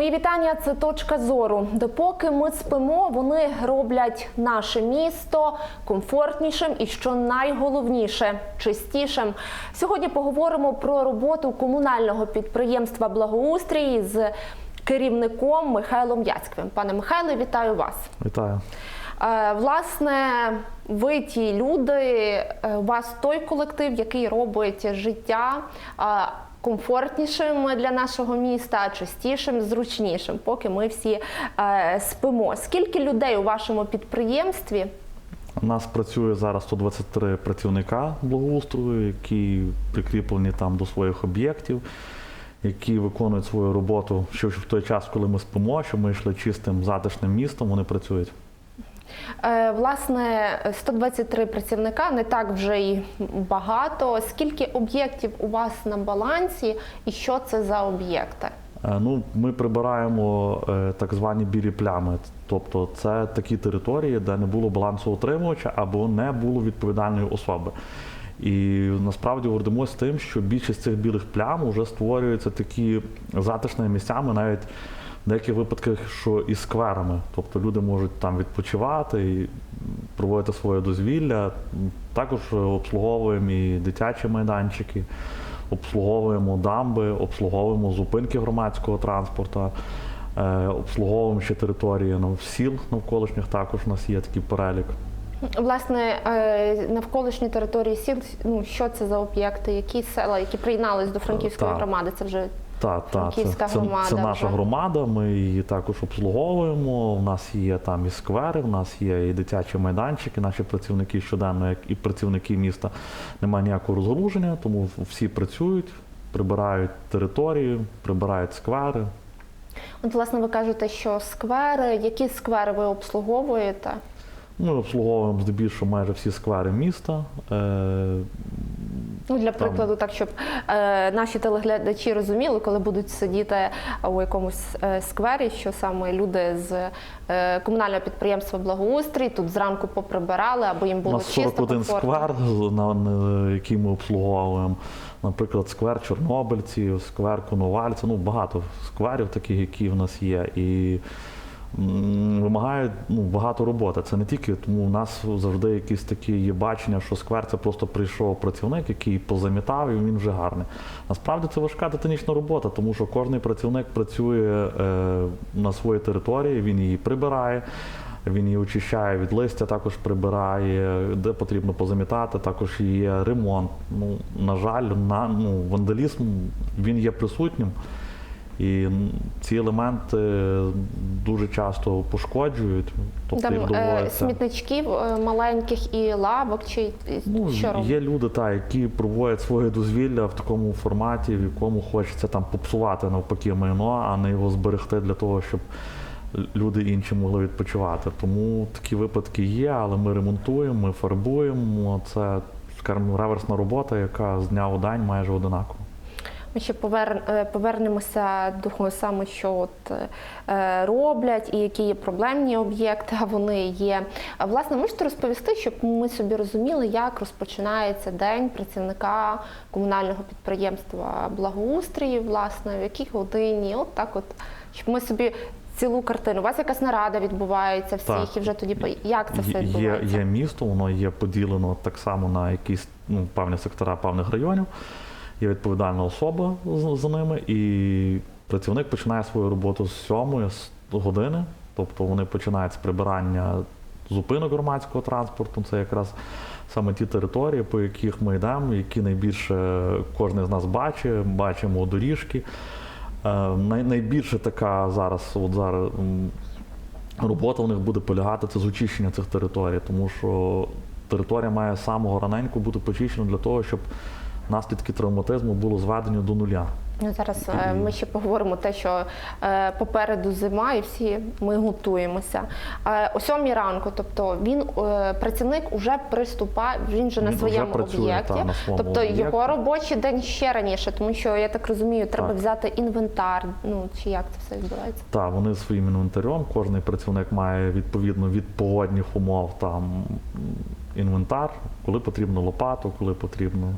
Мої вітання. Це точка зору. Допоки ми спимо, вони роблять наше місто комфортнішим і що найголовніше чистішим. Сьогодні поговоримо про роботу комунального підприємства Благоустрій з керівником Михайлом Яцьквим. Пане Михайло, вітаю вас. Вітаю. Е, Власне, ви ті люди, е, у вас той колектив, який робить життя е, комфортнішим для нашого міста, чистішим, зручнішим, поки ми всі е, спимо. Скільки людей у вашому підприємстві? У нас працює зараз 123 працівника благоустрою, які прикріплені там до своїх об'єктів, які виконують свою роботу ще в той час, коли ми спимо, щоб ми йшли чистим затишним містом. Вони працюють. Е, Власне, 123 працівника не так вже й багато. Скільки об'єктів у вас на балансі, і що це за об'єкти? Е, Ну, ми прибираємо е, так звані білі плями, тобто це такі території, де не було балансоутримувача або не було відповідальної особи. І насправді гордимося тим, що більшість цих білих плям вже створюються такі затишними місцями, навіть в деяких випадках, що і скверами. Тобто люди можуть там відпочивати і проводити своє дозвілля. Також обслуговуємо і дитячі майданчики обслуговуємо дамби, обслуговуємо зупинки громадського транспорту, е, обслуговуємо ще території ну, сіл навколишніх. Також у нас є такий перелік. Власне, е, навколишні території сіл, ну що це за об'єкти, які села, які приєднались до Франківської Так. громади? Це вже Та, та, це, Франківська це, громада це наша вже. громада. Ми її також обслуговуємо. У нас є там і сквери, у нас є і дитячі майданчики. Наші працівники щоденно, як і працівники міста, немає ніякого розгруження, тому всі працюють, прибирають територію, прибирають сквери. от власне ви кажете, що сквери, які сквери ви обслуговуєте? Ми обслуговуємо здебільшого майже всі сквери міста. Е, Ну, для прикладу, так щоб е, наші телеглядачі розуміли, коли будуть сидіти у якомусь е, сквері, що саме люди з е, комунального підприємства Благоустрій тут зранку поприбирали, або їм У було нас 41 комфортно. сквер, на, на який ми обслуговуємо. Наприклад, сквер Чорнобильців, сквер Коновальця. Ну, багато скверів таких, які в нас є. І вимагають ну, багато роботи. Це не тільки, тому в нас завжди якісь такі є бачення, що сквер це просто прийшов працівник, який позамітав, і він вже гарний. Насправді це важка титанічна робота, тому що кожен працівник працює е, на своїй території, він її прибирає. Він її очищає від листя, також прибирає, де потрібно позамітати, також є ремонт. Ну, на жаль, на, ну, вандалізм він є присутнім. І ці елементи дуже часто пошкоджують. Тобто Там їх е, доводиться. смітничків е, маленьких і лавок, чи Ну, що робити? є люди, та, які проводять своє дозвілля в такому форматі, в якому хочеться там попсувати навпаки майно, а не його зберегти для того, щоб люди інші могли відпочивати. Тому такі випадки є, але ми ремонтуємо, ми фарбуємо. Це, скажімо, реверсна робота, яка з дня у день майже одинакова. Ми ще е, повернемося до того саме, що от е, роблять і які є проблемні об'єкти, а вони є. Власне, можете розповісти, щоб ми собі розуміли, як розпочинається день працівника комунального підприємства благоустрій, власне, в якій годині, от так, от, щоб ми собі. Цілу картину. У вас якась нарада відбувається всіх, Так. і вже тоді як це все Є, є місто, воно є поділено так само на якісь ну, певні сектора певних районів. Є відповідальна особа за ними, і працівник починає свою роботу з 7 з години. Тобто вони починають з прибирання зупинок громадського транспорту. Це якраз саме ті території, по яких ми йдемо, які найбільше кожен з нас бачить, бачимо доріжки. Е, найбільше така зараз, от зараз робота у них буде полягати це з очищення цих територій, тому що територія має з самого раненько бути почищена для того, щоб наслідки травматизму було зведені до нуля. Ну, зараз е, ми ще поговоримо те, що е, попереду зима, і всі ми готуємося. Е, о сьомій ранку, тобто він е, працівник уже приступає, він вже на Він вже своєму працює, об'єкті. та, на своєму тобто об'єкті. його робочий день ще раніше, тому що я так розумію, треба Так. взяти інвентар. Ну чи як це все відбувається? Так, вони своїм інвентарем, кожен працівник має відповідно від погодних умов там інвентар, коли потрібно лопату, коли потрібно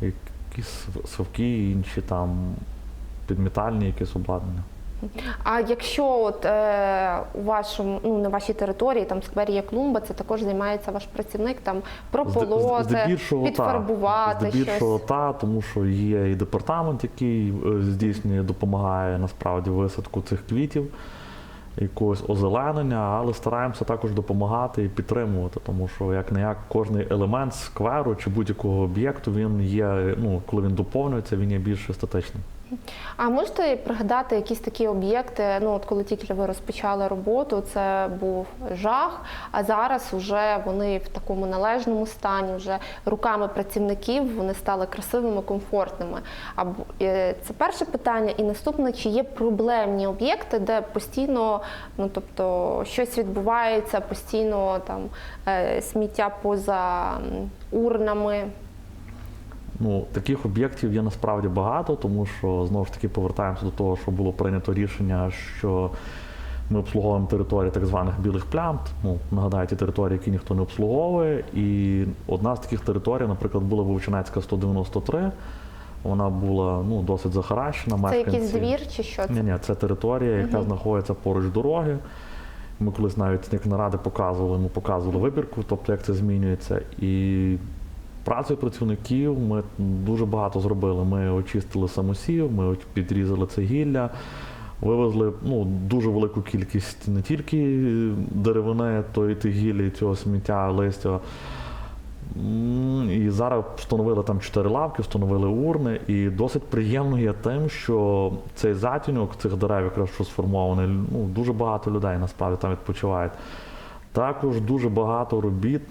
якісь совки, інші там підмітальні якісь обладнання. А якщо от е, у вашому ну на вашій території там сквері є клумба, це також займається ваш працівник там прополоти, та. підфарбувати Здебільшого щось. та, тому що є і департамент, який е, здійснює, допомагає насправді висадку цих квітів, якогось озеленення, але стараємося також допомагати і підтримувати, тому що як не як кожний елемент скверу чи будь-якого об'єкту він є, ну коли він доповнюється, він є більш естетичним. А можете пригадати якісь такі об'єкти? Ну от коли тільки ви розпочали роботу, це був жах. А зараз вже вони в такому належному стані, вже руками працівників вони стали красивими, комфортними. Е, це перше питання. І наступне, чи є проблемні об'єкти, де постійно, ну тобто щось відбувається, постійно там е, сміття поза урнами. Ну, таких об'єктів є насправді багато, тому що знову ж таки повертаємося до того, що було прийнято рішення, що ми обслуговуємо території так званих білих плям. Ну, нагадаю, ті території, які ніхто не обслуговує. І одна з таких територій, наприклад, була Вовчинецька 193. Вона була ну, досить захаращена. Це якийсь Мешканці- двір чи що це? ні, ні, це територія, яка Мгм. знаходиться поруч дороги. Ми колись навіть як наради показували, ми показували вибірку, тобто як це змінюється. І працею працівників ми дуже багато зробили. Ми очистили самосів, ми підрізали це гілля, вивезли ну, дуже велику кількість не тільки деревини, то і тих гілля, цього сміття, листя. І зараз встановили там чотири лавки, встановили урни, і досить приємно є тим, що цей затінок цих дерев, якраз що сформований, ну дуже багато людей насправді там відпочивають. Також дуже багато робіт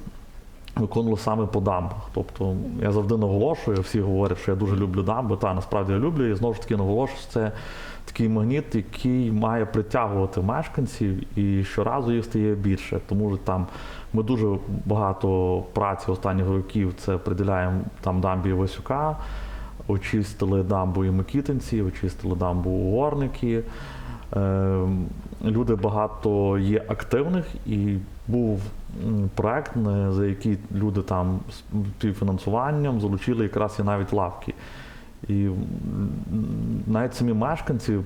виконували саме по дамбах. Тобто я завжди наголошую, всі говорять, що я дуже люблю дамби. Та насправді я люблю, і знову ж таки наголошую, що це такий магніт, який має притягувати мешканців, і щоразу їх стає більше. Тому що там ми дуже багато праці останніх років це приділяємо там дамбі Васюка, очистили дамбу і Микітинці, очистили дамбу у Горники. Е, Люди багато є активних і був проект, за який люди там з співфінансуванням залучили якраз і навіть лавки. І навіть самі мешканці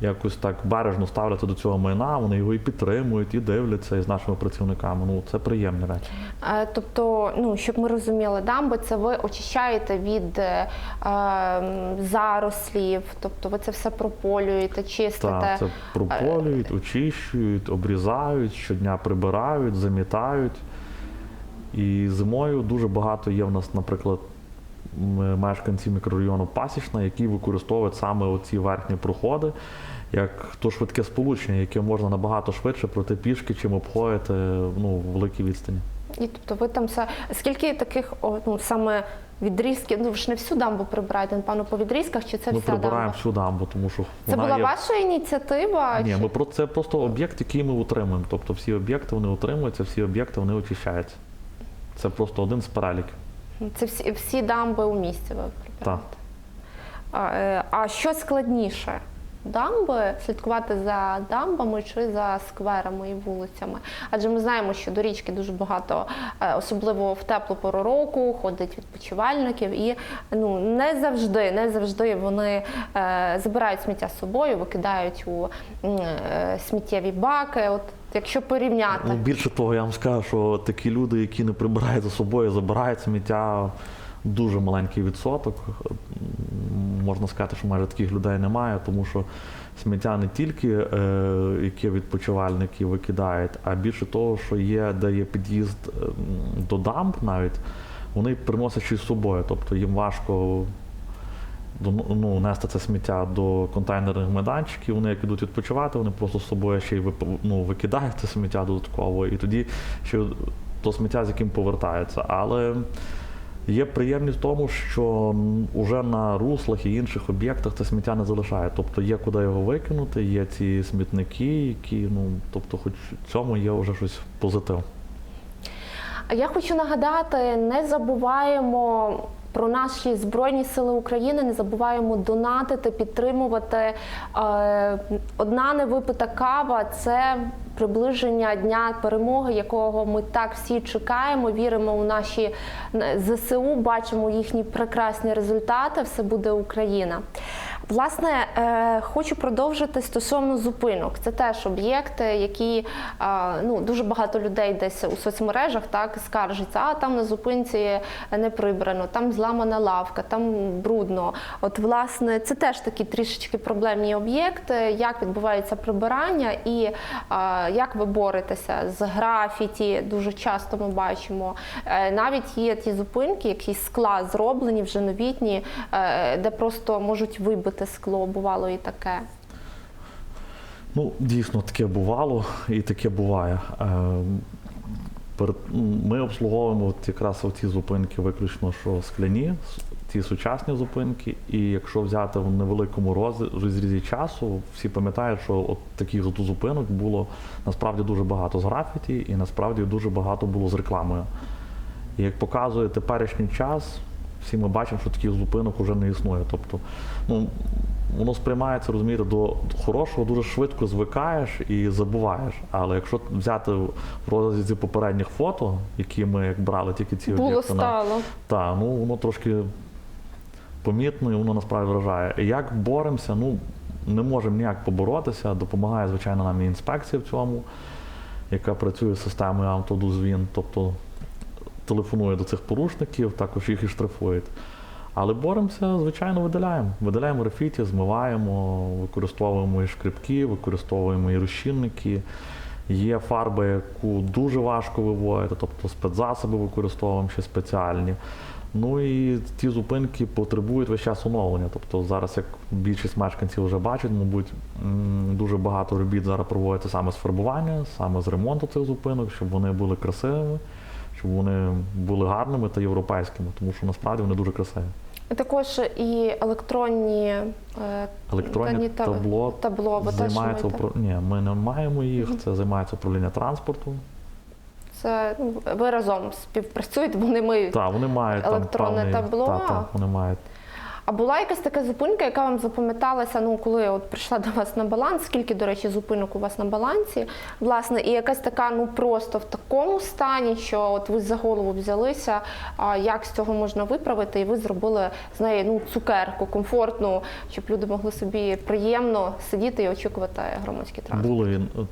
якось так бережно ставляться до цього майна, вони його і підтримують, і дивляться і з нашими працівниками. Ну це приємні речі. Е, Тобто, ну щоб ми розуміли, дамби це ви очищаєте від е, ем, зарослів, тобто ви це все прополюєте, чистите. Так, це прополюють, очищують, обрізають, щодня прибирають, замітають. І зимою дуже багато є в нас, наприклад, мешканці мікрорайону Пасічна, які використовують саме оці верхні проходи, як то швидке сполучення, яке можна набагато швидше пройти пішки, чим обходити ну, великі відстані. І тобто ви там все скільки таких о, ну саме відрізків? Ну ви ж не всю дамбу прибираєте, напевно, по відрізках, чи це Ми вся прибираємо дамба? всю дамбу, тому що Це вона була є... ваша ініціатива? Ні, чи- ми про це просто об'єкт, який ми утримуємо. Тобто всі об'єкти вони утримуються, всі об'єкти вони очищаються. Це просто один з переліків. Це всі, всі дамби у місті ви прибираєте? А, е, а що складніше? Дамби слідкувати за дамбами чи за скверами і вулицями? Адже ми знаємо, що до річки дуже багато, е, особливо в теплу пору року, ходить відпочивальників, і ну не завжди, не завжди вони е, забирають сміття з собою, викидають у е, сміттєві баки. От якщо порівняти. Ну, більше того, я вам скажу, що такі люди, які не прибирають за собою, забирають сміття, дуже маленький відсоток. Можна сказати, що майже таких людей немає, тому що сміття не тільки е, яке відпочивальники викидають, а більше того, що є, де є під'їзд е, до дамб навіть, вони приносять щось з собою. Тобто їм важко ну, нести це сміття до контейнерних майданчиків. Вони як ідуть відпочивати, вони просто з собою ще й ну, викидають це сміття додатково, і тоді ще то сміття, з яким повертаються. Але є приємність в тому, що вже на руслах і інших об'єктах це сміття не залишає. Тобто є куди його викинути, є ці смітники, які, ну, тобто, хоч в цьому є вже щось позитив. Я хочу нагадати, не забуваємо. Про наші збройні сили України не забуваємо донатити, підтримувати. Е, Одна невипита кава це приближення дня перемоги, якого ми так всі чекаємо. Віримо у наші ЗСУ, бачимо їхні прекрасні результати. Все буде Україна. Власне, е, хочу продовжити стосовно зупинок. Це теж об'єкти, які е, ну дуже багато людей десь у соцмережах так скаржаться, а там на зупинці не прибрано, там зламана лавка, там брудно. От, власне, це теж такі трішечки проблемні об'єкти. Як відбувається прибирання і е, як ви боретеся з графіті? Дуже часто ми бачимо. Навіть є ті зупинки, які з скла зроблені, вже новітні, де просто можуть вибити скло, бувало і таке. Ну, дійсно, таке бувало і таке буває. Е, перед- м, Ми обслуговуємо от якраз ті зупинки виключно, що скляні, ті сучасні зупинки. І якщо взяти в невеликому роз- розрізі часу, всі пам'ятають, що от таких зупинок було насправді дуже багато з графіті, і насправді дуже багато було з рекламою. І як показує теперішній час, всі ми бачимо, що таких зупинок вже не існує. Тобто, ну, воно сприймається, розумієте, до хорошого дуже швидко звикаєш і забуваєш. Але якщо взяти в розрізі попередніх фото, які ми як брали тільки ці Було об'єкти стало. так, ну воно трошки помітно і воно насправді вражає. І Як боремося, ну не можемо ніяк поборотися. Допомагає, звичайно, нам і інспекція в цьому, яка працює з системою автодозвін, тобто телефонує до цих порушників, також їх і штрафують. Але боремося, звичайно, видаляємо. Видаляємо графіті, змиваємо, використовуємо і шкрипки, використовуємо і розчинники. Є фарба, яку дуже важко виводити, тобто спецзасоби використовуємо ще спеціальні. Ну і ті зупинки потребують весь час оновлення. Тобто зараз, як більшість мешканців вже бачать, мабуть, дуже багато робіт зараз проводиться саме з фарбування, саме з ремонту цих зупинок, щоб вони були красивими, щоб вони були гарними та європейськими, тому що насправді вони дуже красиві. Також і електронні, е, Електронні та- табло табло теж займається управління. упро... Ні, ми не маємо їх. Це займається управління транспорту. Це ну, ви разом співпрацюєте, вони миють. Так, вони мають Електронне там певний... табло. Та, та, вони мають. А була якась така зупинка, яка вам запам'яталася, ну коли от прийшла до вас на баланс, скільки, до речі, зупинок у вас на балансі, власне, і якась така, ну просто в такому стані, що от ви за голову взялися, а як з цього можна виправити, і ви зробили з неї ну цукерку комфортну, щоб люди могли собі приємно сидіти і очікувати громадський транспорт. Були, е,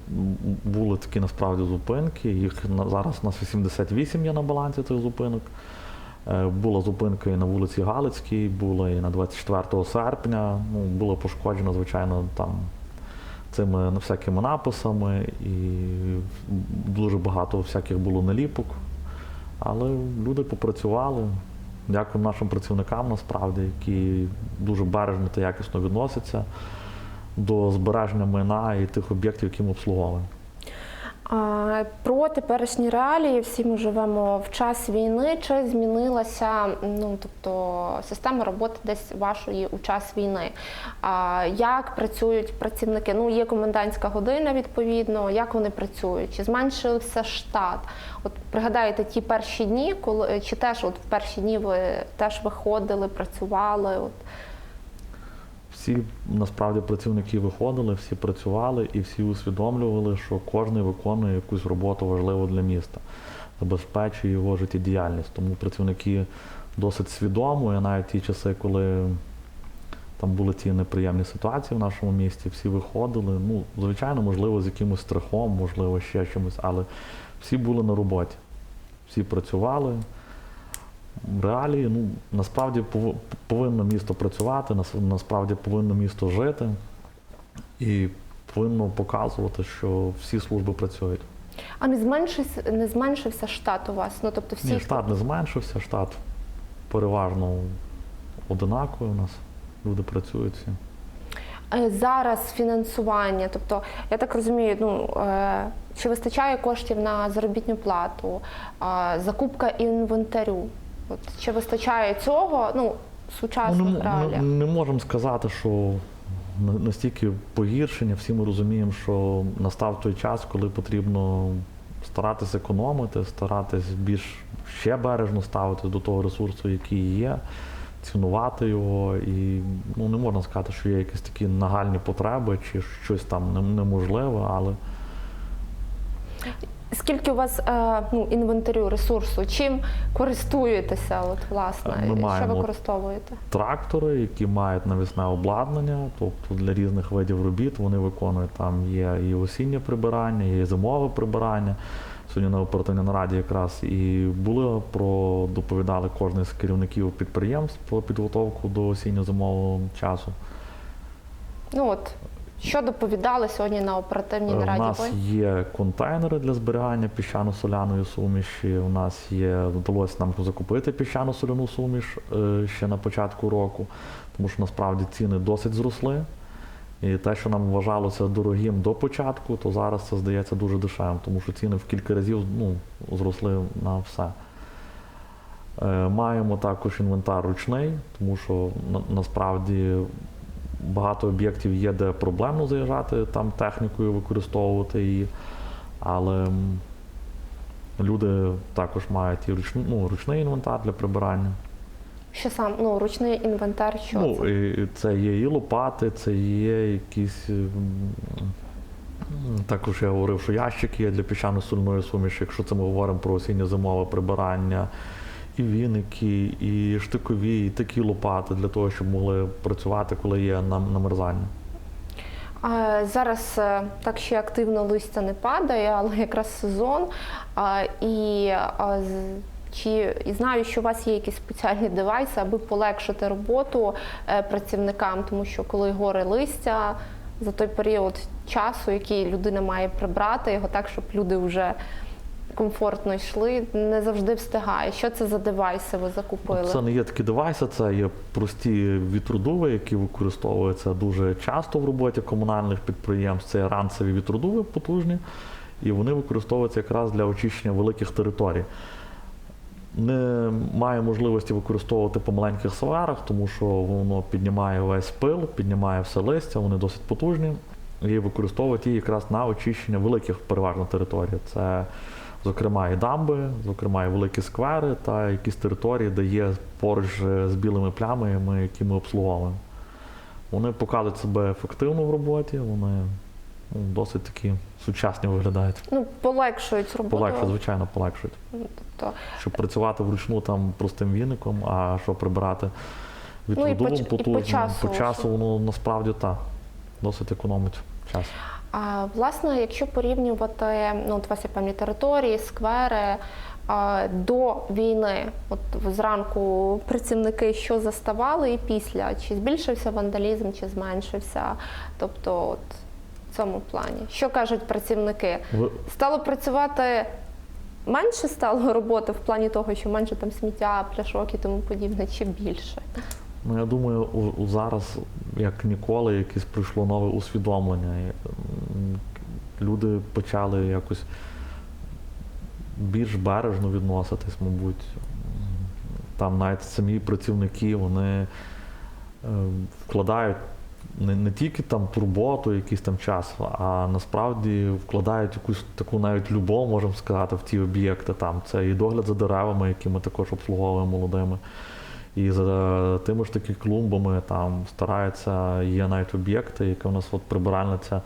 були такі насправді зупинки. Їх зараз у нас 88 є на балансі цих зупинок. Е, Була зупинка і на вулиці Галицькій, була і на 24 серпня. Ну, було пошкоджено, звичайно, там цими всякими написами, і дуже багато всяких було наліпок. Але люди попрацювали. Дякуємо нашим працівникам насправді, які дуже бережно та якісно відносяться до збереження майна і тих об'єктів, які ми обслуговуємо. Про теперішні реалії всі ми живемо в час війни. Чи змінилася ну тобто система роботи десь вашої у час війни? Як працюють працівники? Ну є комендантська година відповідно. Як вони працюють? Чи зменшився штат? От пригадайте ті перші дні, коли чи теж от в перші дні ви теж виходили, працювали? От Всі насправді працівники виходили, всі працювали і всі усвідомлювали, що кожен виконує якусь роботу важливу для міста, забезпечує його життєдіяльність. Тому працівники досить свідомо, і навіть ті часи, коли там були ці неприємні ситуації в нашому місті, всі виходили. Ну, звичайно, можливо, з якимось страхом, можливо, ще чимось, але всі були на роботі, всі працювали. Реалії, ну насправді пов- повинно місто працювати, нас- насправді повинно місто жити і повинно показувати, що всі служби працюють. а не зменшився не зменшився штат у вас? Ну тобто всі Ні, штат не зменшився, штат переважно одинаковий у нас. Люди працюють всі. Е, Зараз фінансування, тобто я так розумію, ну е, чи вистачає коштів на заробітну плату, е, закупка інвентарю? От чи вистачає цього? Ну сучасних Ну, не, м- реаліях? не, можемо сказати, що настільки погіршення. Всі ми розуміємо, що настав той час, коли потрібно старатися економити, старатись більш ще бережно ставити до того ресурсу, який є, цінувати його. І ну, не можна сказати, що є якісь такі нагальні потреби чи щось там неможливе, але Скільки у вас е, ну, інвентарю, ресурсу? Чим користуєтеся? От, власне, Ми що маємо- використовуєте? трактори, які мають навісне обладнання, тобто для різних видів робіт вони виконують там є і осіннє прибирання, є і зимове прибирання. Сьогодні на оперативній нараді якраз і були про доповідали кожен з керівників підприємств про підготовку до осінньо-зимового часу. Ну от що доповідали сьогодні на оперативній Е, У нас є контейнери для зберігання піщано-соляної суміші. У нас є вдалося нам закупити піщано-соляну суміш е, ще на початку року, тому що насправді ціни досить зросли. І те, що нам вважалося дорогим до початку, то зараз це здається дуже дешевим, тому що ціни в кілька разів ну, зросли на все. Е, Маємо також інвентар ручний, тому що насправді багато об'єктів є, де проблемно заїжджати там технікою, використовувати її. Але люди також мають і ручний, ну, ручний інвентар для прибирання. Що сам ну ручний інвентар? Що ну, це? і це є і лопати, це є якісь. Також я говорив, що ящики є для піщано-сольної суміші, якщо це ми говоримо про осінньо-зимове прибирання, і віники, і штикові, і такі лопати для того, щоб могли працювати, коли є нам- намерзання. Зараз е, так ще активно листя не падає, але якраз сезон. І чи і знаю, що у вас є якісь спеціальні девайси, аби полегшити роботу е, працівникам, тому що коли гори листя за той період часу, який людина має прибрати його так, щоб люди вже комфортно йшли, не завжди встигає. Що це за девайси ви закупили? Це не є такі девайси, це є прості вітродуви, які використовуються дуже часто в роботі комунальних підприємств. Це ранцеві вітродуви потужні, і вони використовуються якраз для очищення великих територій. Не має можливості використовувати по маленьких сварах, тому що воно піднімає весь пил, піднімає все листя, вони досить потужні. І використовують її якраз на очищення великих переважно територій. Це, зокрема, і дамби, зокрема, і великі сквери та якісь території, де є поруч з білими плямами, які ми обслуговуємо. Вони показують себе ефективно в роботі, вони ну, досить такі сучасні виглядають. Ну, полегшують роботу. Полегшують, звичайно, полегшують. Тобто, Щоб працювати вручну там простим віником, а щоб прибирати Ну, і по часу, що- воно насправді так, досить економить час. А власне, якщо порівнювати, ну от вас є певні території, сквери а, до війни, от зранку працівники що заставали і після, чи збільшився вандалізм, чи зменшився? Тобто, от в цьому плані, що кажуть працівники? Стало працювати менше стало роботи в плані того, що менше там сміття, пляшок і тому подібне, чи більше? Ну, я думаю, зараз, як ніколи, якесь прийшло нове усвідомлення. Люди почали якось більш бережно відноситись, мабуть. Там навіть самі працівники вони е, вкладають не, не тільки там турботу, якийсь там час, а насправді вкладають якусь таку навіть любов, можемо сказати, в ті об'єкти. Там це і догляд за деревами, які ми також обслуговуємо молодими. І за тими ж таки клумбами там стараються, є навіть об'єкти, які у нас от прибиральниця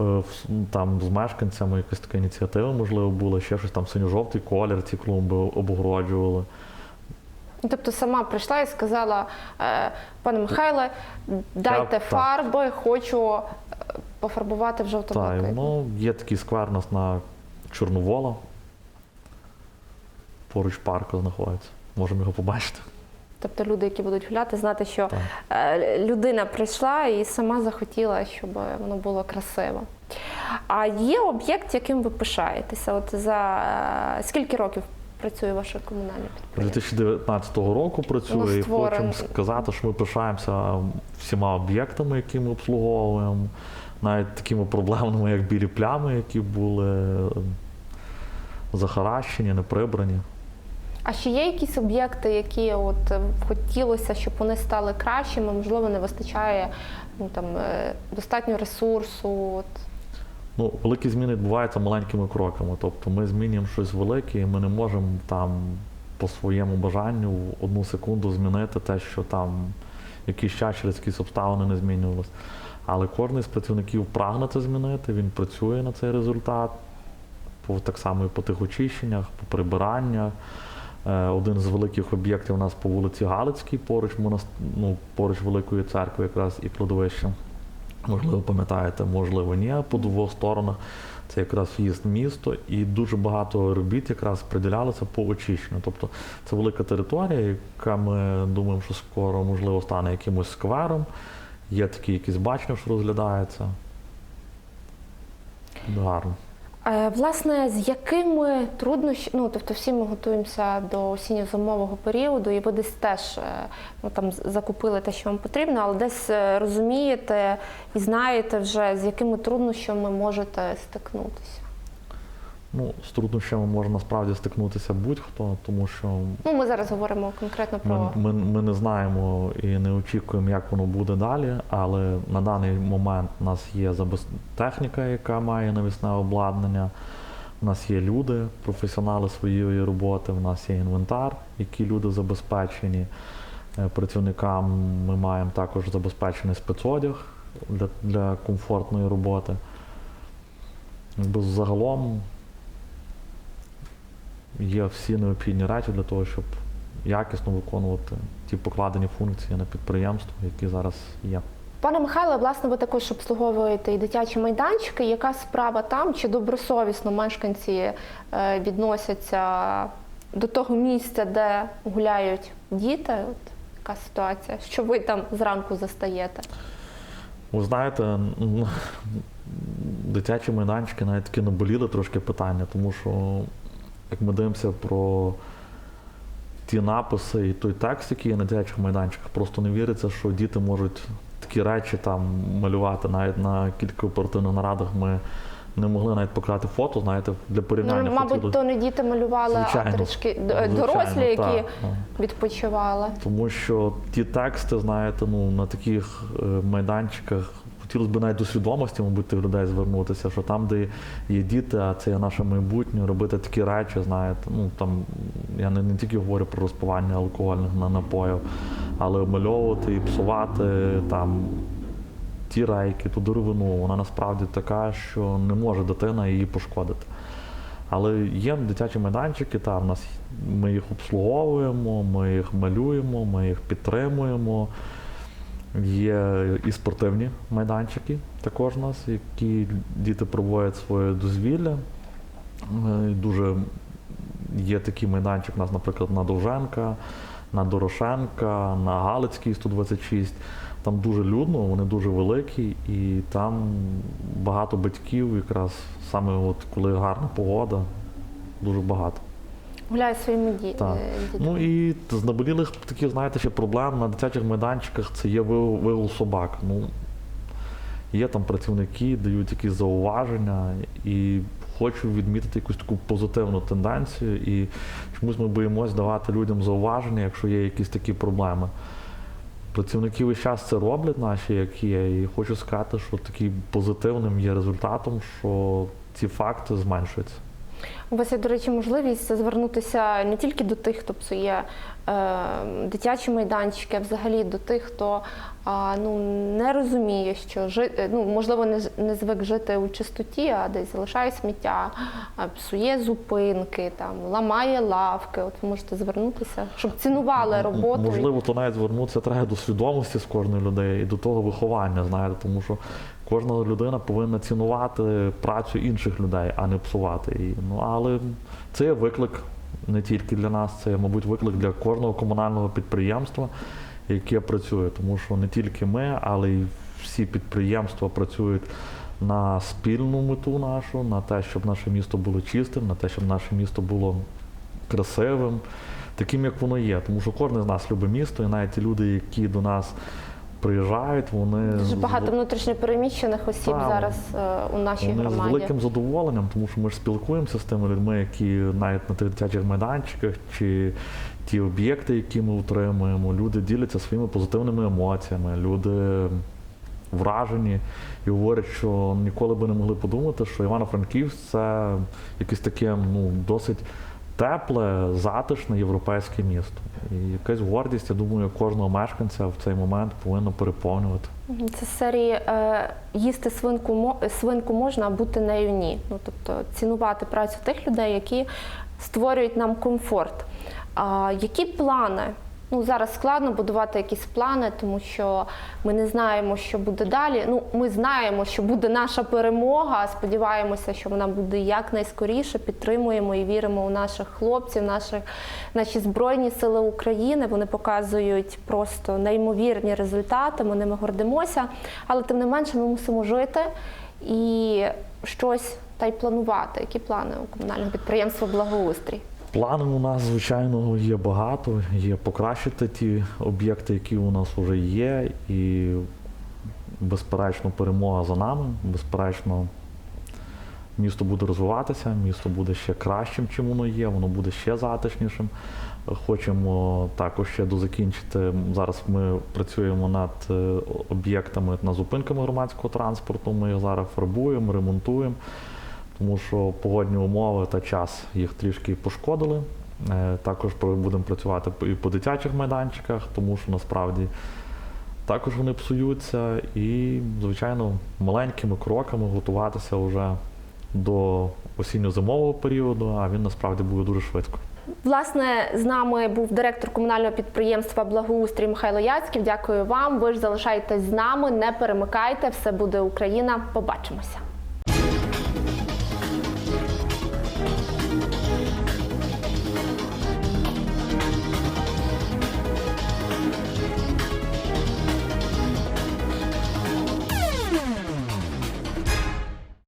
е, там з мешканцями, якась така ініціатива, можливо, була, ще щось там синьо-жовтий колір, ці клумби обгороджували. Ну, Тобто сама прийшла і сказала, е, пане Михайле, дайте так. фарби, хочу е, пофарбувати в Так, і жовто-блакитний. воно є такий сквер у нас на Чорновола. Поруч парку знаходиться. Можемо його побачити. Тобто люди, які будуть гуляти, знати, що Так. е, людина прийшла і сама захотіла, щоб воно було красиво. А є об'єкт, яким ви пишаєтеся? От за е, скільки років працює ваше комунальне підприємство? 2019 року працює і хочемо сказати, що ми пишаємося всіма об'єктами, які ми обслуговуємо, навіть такими проблемними, як білі плями, які були е, захаращені, не прибрані. А ще є якісь об'єкти, які от е, хотілося, щоб вони стали кращими, можливо, не вистачає ну, там, е, достатньо ресурсу. От. Ну, великі зміни відбуваються маленькими кроками. Тобто ми змінюємо щось велике, і ми не можемо там по своєму бажанню в одну секунду змінити те, що там якийсь час через якісь обставини не змінювалося. Але кожен з працівників прагне це змінити, він працює на цей результат. так само і по тих очищеннях, по прибираннях. Е, Один з великих об'єктів у нас по вулиці Галицькій, поруч, монас- ну, поруч Великої церкви, якраз і кладовище. Можливо, пам'ятаєте, можливо, ні, по двох сторонах. Це якраз в'їзд місто, і дуже багато робіт якраз приділялося по очищенню. Тобто це велика територія, яка ми думаємо, що скоро можливо стане якимось сквером. Є такі якісь бачення, що розглядається. Гарно. Е, Власне, з якими труднощами, ну тобто всі ми готуємося до осінньо-зимового періоду, і ви десь теж е, ну, там закупили те, що вам потрібно, але десь е, розумієте і знаєте вже, з якими труднощами можете стикнутися. Ну, з труднощами може насправді стикнутися будь-хто, тому що Ну, ми зараз говоримо конкретно про Ми, ми, ми не знаємо і не очікуємо, як воно буде далі, але на даний момент у нас є техніка, яка має навісне обладнання. У нас є люди, професіонали своєї роботи, у нас є інвентар, які люди забезпечені. Е, Працівникам ми маємо також забезпечений спецодяг для, для комфортної роботи. Загалом є всі необхідні речі для того, щоб якісно виконувати ті покладені функції на підприємство, які зараз є. Пане Михайле, власне, ви також обслуговуєте і дитячі майданчики. Яка справа там? Чи добросовісно мешканці е, відносяться до того місця, де гуляють діти? От яка ситуація? Що ви там зранку застаєте? Ви знаєте, дитячі майданчики навіть таки наболіли трошки питання, тому що як ми дивимося про ті написи і той текст, який є на дитячих майданчиках, просто не віриться, що діти можуть такі речі там малювати. Навіть на кілька оперативних нарадах ми не могли навіть показати фото, знаєте, для порівняння. Ну, мабуть, хотіли- то не діти малювали, Звичайно. а трішки Звичайно, дорослі, які так, так. відпочивали. Тому що ті тексти, знаєте, ну на таких е, майданчиках хотілося б навіть до свідомості, мабуть, тих людей звернутися, що там, де є діти, а це є наше майбутнє, робити такі речі, знаєте, ну там я не, не тільки говорю про розпивання алкогольних на- напоїв, але обмальовувати і псувати там. Ті рейки, ту деревину, вона насправді така, що не може дитина її пошкодити. Але є дитячі майданчики, та в нас ми їх обслуговуємо, ми їх малюємо, ми їх підтримуємо. Є і спортивні майданчики також у нас, які діти проводять своє дозвілля. Е, Дуже є такий майданчик у нас, наприклад, на Довженка, на Дорошенка, на Галицькій 126. Там дуже людно, вони дуже великі, і там багато батьків, якраз саме от коли гарна погода, дуже багато. Гуляють своїми ді... Так. е. Ну і з наболілих таких, знаєте, ще проблем на дитячих майданчиках це є вигул, собак. Ну, є там працівники, дають якісь зауваження, і хочу відмітити якусь таку позитивну тенденцію. І чомусь ми боїмось давати людям зауваження, якщо є якісь такі проблеми. Працівники весь час це роблять наші, як є, і хочу сказати, що таким позитивним є результатом, що ці факти зменшуються. У вас є, до речі, можливість звернутися не тільки до тих, хто псує е, дитячі майданчики, а взагалі до тих, хто а, ну, не розуміє, що жи, е, ну, можливо, не, не звик жити у чистоті, а десь залишає сміття, псує зупинки, там, ламає лавки. От ви можете звернутися, щоб цінували роботу. Можливо, то навіть звернутися треба до свідомості з кожної людини і до того виховання, знаєте, тому що кожна людина повинна цінувати працю інших людей, а не псувати її. Ну але це є виклик не тільки для нас, це, мабуть, виклик для кожного комунального підприємства, яке працює, тому що не тільки ми, але й всі підприємства працюють на спільну мету нашу, на те, щоб наше місто було чистим, на те, щоб наше місто було красивим, таким, як воно є. Тому що кожен з нас любить місто, і навіть ті люди, які до нас приїжджають, вони Дуже багато внутрішньопереміщених осіб Так, зараз е, у нашій вони з великим задоволенням, тому що ми ж спілкуємося з тими людьми, які навіть на тих дитячих майданчиках чи ті об'єкти, які ми утримуємо, люди діляться своїми позитивними емоціями, люди вражені і говорять, що ніколи би не могли подумати, що Івано-Франківськ це якесь таке ну, досить тепле, затишне європейське місто. І якась гордість, я думаю, кожного мешканця в цей момент повинно переповнювати. Це серії е, їсти свинку, свинку можна, а бути нею ні. Ну, тобто цінувати працю тих людей, які створюють нам комфорт. А, які плани? Ну, зараз складно будувати якісь плани, тому що ми не знаємо, що буде далі. Ну, ми знаємо, що буде наша перемога. Сподіваємося, що вона буде якнайскоріше. Підтримуємо і віримо у наших хлопців, наших, наші збройні сили України. Вони показують просто неймовірні результати. Ми ними гордимося. Але тим не менше, ми мусимо жити і щось та й планувати. Які плани у комунального підприємства Благоустрій? Планів у нас, звичайно, є багато. Є покращити ті об'єкти, які у нас вже є, і безперечно, перемога за нами. Безперечно, місто буде розвиватися, місто буде ще кращим, чим воно є, воно буде ще затишнішим. Хочемо також ще дозакінчити. Зараз ми працюємо над е, об'єктами, над зупинками громадського транспорту. Ми їх зараз фарбуємо, ремонтуємо тому що погодні умови та час їх трішки пошкодили. Е, Також будемо працювати і по дитячих майданчиках, тому що насправді також вони псуються і, звичайно, маленькими кроками готуватися вже до осінньо-зимового періоду, а він насправді буде дуже швидко. Власне, з нами був директор комунального підприємства Благоустрій Михайло Яцьків. Дякую вам. Ви ж залишайтесь з нами, не перемикайте. Все буде Україна. Побачимося.